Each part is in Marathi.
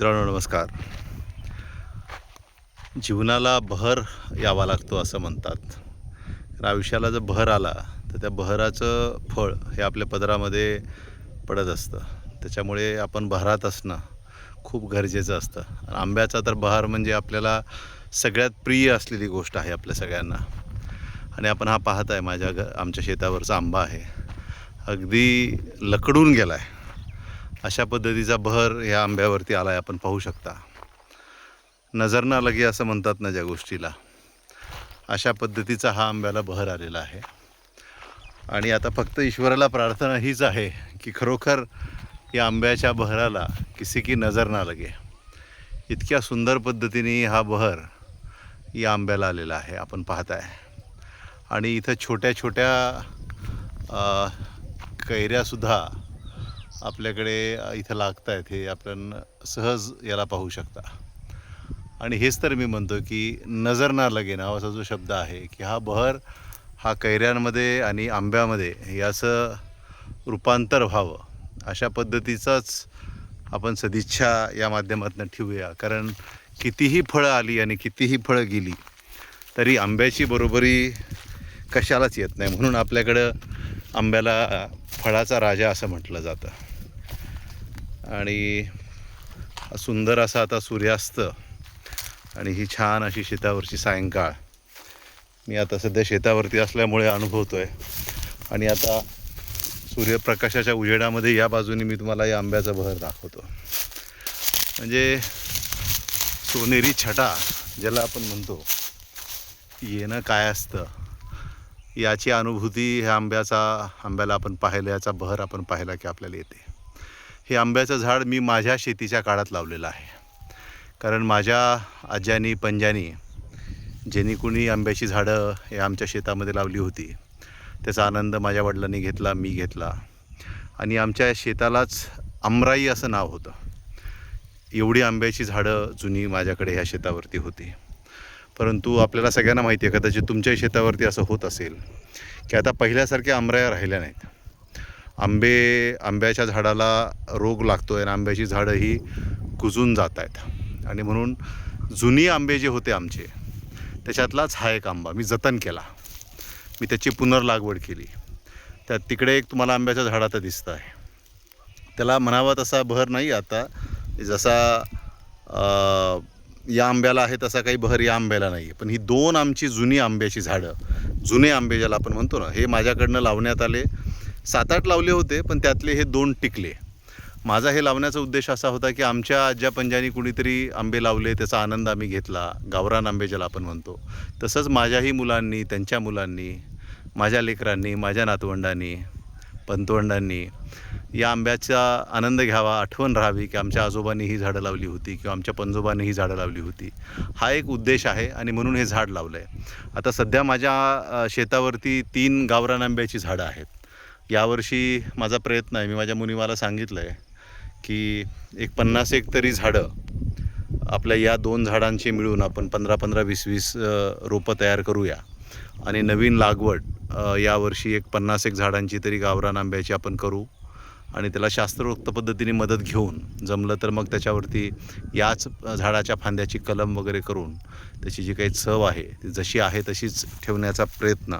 मित्रांनो नमस्कार. जीवनाला बहर यावा लागतो असं म्हणतात. तर आयुष्याला जर बहर आला तर त्या बहराचं फळ हे आपल्या पदरामध्ये पडत असतं. त्याच्यामुळे आपण बहरात असणं खूप गरजेचं असतं. आणि आंब्याचा तर बहार म्हणजे आपल्याला सगळ्यात प्रिय असलेली गोष्ट आहे आपल्या सगळ्यांना. आणि आपण हा पाहत आहे माझ्या घ आमच्या शेतावरचा आंबा आहे. अगदी लकडून गेला आहे अशा पद्धतीचा बहर ह्या आंब्यावरती आला आहे आपण पाहू शकता. नजर ना लगे असं म्हणतात ना ज्या गोष्टीला. अशा पद्धतीचा हा आंब्याला बहर आलेला आहे. आणि आता फक्त ईश्वराला प्रार्थना हीच आहे की खरोखर या आंब्याच्या बहराला किसी की नजर ना लगे. इतक्या सुंदर पद्धतीने हा बहर या आंब्याला आलेला आहे आपण पाहत आहे आणि इथं छोट्या छोट्या कैऱ्यासुद्धा आपल्याकडे इथं लागत आहेत हे आपण सहज याला पाहू शकता. आणि हेच तर मी म्हणतो की नजर ना लगे नावाचा जो शब्द आहे की हा बहर हा कैऱ्यांमध्ये आणि आंब्यामध्ये याचं रूपांतर व्हावं अशा पद्धतीचाच आपण सदिच्छा या माध्यमातून ठेवूया. कारण कितीही फळं आली आणि कितीही फळं गेली तरी आंब्याची बरोबरी कशालाच येत नाही. म्हणून आपल्याकडं आंब्याला फळाचा राजा असं म्हटलं जातं. आणि सुंदर असा आता सूर्यास्त आणि ही छान अशी शेतावरची सायंकाळ. मी आता सध्या शेतावरती असल्यामुळे अनुभवतो आहे आणि आता सूर्यप्रकाशाच्या उजेडामध्ये या बाजूने मी तुम्हाला या आंब्याचा बहर दाखवतो. म्हणजे सोनेरी छटा ज्याला आपण म्हणतो येणं काय असतं? याची अनुभूती ह्या आंब्याचा आंब्याला आपण पाहिलं याचा बहर आपण पाहिला की आपल्याला येते. हे आंब्याचं झाड मी माझ्या शेतीच्या काळात लावलेलं आहे. कारण माझ्या आज्यानी पंजानी ज्यांनी कुणी आंब्याची झाडं हे आमच्या शेतामध्ये लावली होती. त्याचा आनंद माझ्या वडिलांनी घेतला मी घेतला. आणि आमच्या शेतालाच अमराई असं नाव होतं. एवढी आंब्याची झाडं जुनी माझ्याकडे ह्या शेतावरती होती. परंतु आपल्याला सगळ्यांना माहिती आहे कदाचित तुमच्याही शेतावरती असं होत असेल की आता पहिल्यासारख्या आमराया राहिल्या नाहीत. आंबे आंब्याच्या झाडाला रोग लागतो आहे आणि आंब्याची झाडं ही कुजून जात आहेत. आणि म्हणून जुनी आंबे जे होते आमचे त्याच्यातलाच हा एक आंबा मी जतन केला. मी त्याची पुनर्लागवड केली. त्यात तिकडे एक तुम्हाला आंब्याच्या झाडाचं दिसतं आहे. त्याला म्हणावा तसा बहर नाही आता. जसा या आंब्याला आहे तसा काही बहर या आंब्याला नाही. आहे पण ही दोन आमची जुनी आंब्याची झाडं जुने आंबे ज्याला आपण म्हणतो ना हे माझ्याकडनं लावण्यात आले. सात आठ लावले होते पण त्यातले हे दोन टिकले. माझा हे लावण्याचा उद्देश असा होता की आमच्या आज्या पंजानी कुणीतरी आंबे लावले त्याचा आनंद आम्ही घेतला. गावरान आंबे ज्याला आपण म्हणतो. तसंच माझ्याही मुलांनी त्यांच्या मुलांनी माझ्या लेकरांनी माझ्या नातवंडांनी पंतवंडांनी या आंब्याचा आनंद घ्यावा आठवण राहावी की आमच्या आजोबांनी ही झाडं लावली होती किंवा आमच्या पंजोबांनी ही झाडं लावली होती. हा एक उद्देश आहे आणि म्हणून हे झाड लावलं आहे आता सध्या माझ्या शेतावरती तीन गावरान आंब्याची झाडं आहेत. यावर्षी माझा प्रयत्न आहे मी माझ्या मुनिमाला सांगितलं आहे की एक पन्नास एक तरी झाडं आपल्या या दोन झाडांची मिळून आपण पंधरा पंधरा वीस वीस रोपं तयार करूया. आणि नवीन लागवड यावर्षी एक पन्नास एक झाडांची तरी गावरान आंब्याची आपण करू आणि त्याला शास्त्रोक्त पद्धतीने मदत घेऊन जमलं तर मग त्याच्यावरती याच झाडाच्या फांद्याची कलम वगैरे करून त्याची जी काही चव आहे ती जशी आहे तशीच ठेवण्याचा प्रयत्न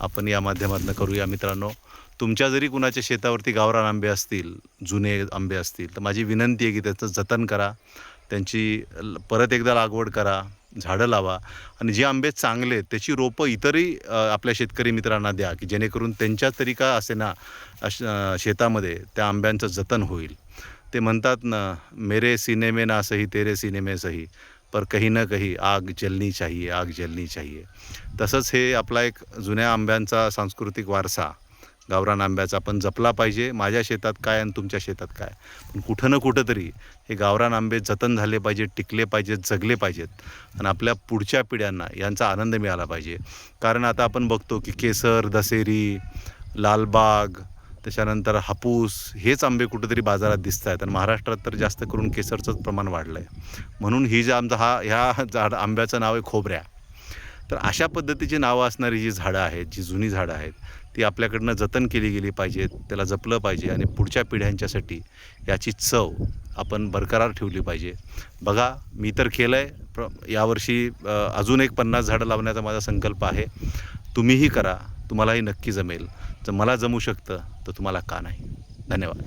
आपण या माध्यमातून करूया मित्रांनो. तुमच्या जरी कुणाच्या शेतावरती गावरान आंबे असतील जुने आंबे असतील तर माझी विनंती आहे की त्याचं जतन करा त्यांची ल- परत एकदा लागवड करा झाडं लावा आणि जे आंबे चांगले आहेत त्याची रोपं इतरही आपल्या शेतकरी मित्रांना द्या की जेणेकरून त्यांच्या तरी का असे ना अश शेतामध्ये त्या आंब्यांचं जतन होईल. ते म्हणतात ना मेरे सीने में ना सही तेरे सीने में सही पर कहीं ना कहीं आग जलनी चाहिए आग जलनी चाहिए. तसंच हे आपला एक जुन्या आंब्यांचा सांस्कृतिक वारसा गावरान आंब्याचा आपण जपला पाहिजे. माझ्या शेतात काय आणि तुमच्या शेतात काय? पण कुठं ना कुठं तरी हे गावरान आंबे जतन झाले पाहिजेत टिकले पाहिजेत जगले पाहिजेत. आणि आपल्या पुढच्या पिढ्यांना यांचा आनंद मिळाला पाहिजे. कारण आता आपण बघतो की केसर दसेरी लालबाग त्याच्यानंतर हापूस हेच आंबे कुठेतरी बाजारात दिसत आहेत आणि महाराष्ट्रात तर जास्त करून केसरचंच प्रमाण वाढलं आहे म्हणून ही जे आमचा हा ह्या झाड आंब्याचं नाव आहे खोबऱ्या. तर अशा पद्धतीची नावं असणारी जी झाडं आहेत जी जुनी झाडं आहेत ती आपल्याकडनं जतन केली गेली पाहिजेत त्याला जपलं पाहिजे आणि पुढच्या पिढ्यांच्यासाठी याची चव आपण बरकरार ठेवली पाहिजे. बघा मी तर केलं आहे प्र यावर्षी अजून एक पन्नास झाडं लावण्याचा माझा संकल्प आहे. तुम्हीही करा तुम्हालाही नक्की जमेल. जर मला जमू शकतं तर तुम्हाला का नाही? धन्यवाद.